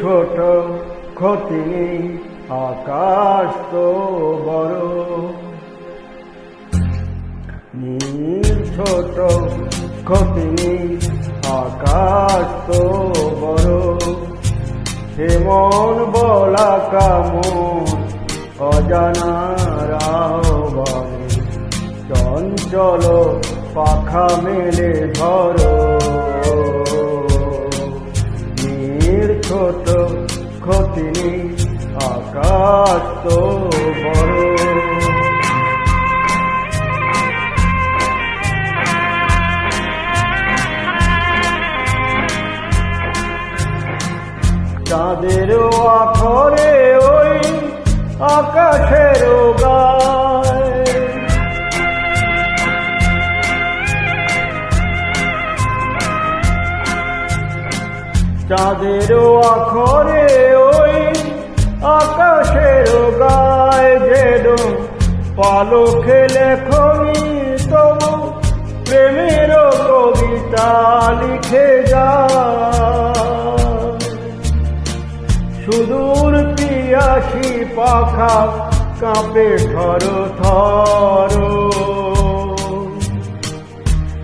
ছোট ক্ষতি নেই, আকাশ তো বড়। ছোট ক্ষতি নেই, আকাশ তো বড়। হেমন বলা কামন অজানা রাহবানে চঞ্চল পাখা মেলে ধরো। ছোট ক্ষতি নেই আকাশ তো বড়। চাঁদের আখরে ওই আকাশের গায় চাঁদের আখরে ওই আকাশের গায় যেন পালকে লেখনি তবু প্রেমের কবিতা লিখে যা। সুদূর পিয়াসি পাখা কাঁপে থর থর।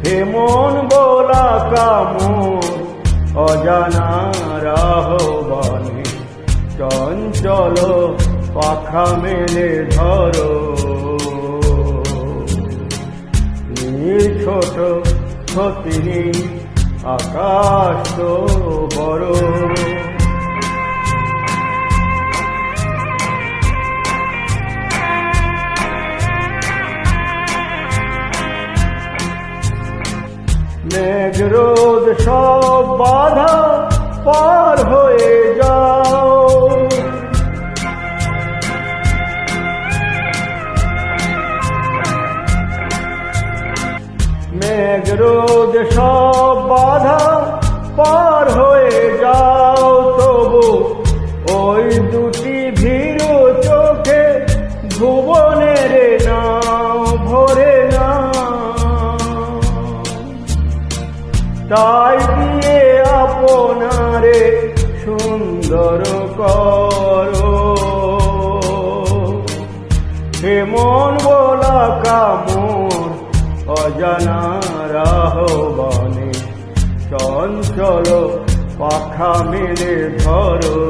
হেমন বলা কামন অজানা রাহবানে চঞ্চল পাখা মেলে ধরো। ছোট নেই আকাশ তো বড়। মেঘ রোদ সব বাধা পার হয়ে যাও। মেঘ রোদ সব বাধা পার হয়ে যাও। তাই দিয়ে আপনারে সুন্দর করো। হেমন বলা কামন অজানা রাহবানে চঞ্চল পাখা মেলে ধরো।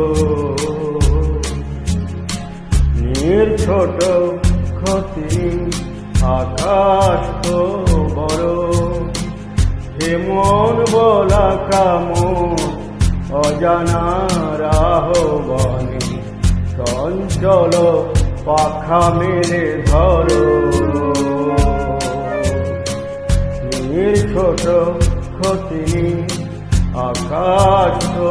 নীর ছোট ক্ষতি আকাশ বড়। হেমন বলা কামন অজানা রাহবনে চঞ্চল পাখা মেরে ধরো। নীর ছোট ক্ষতি আকাশ তো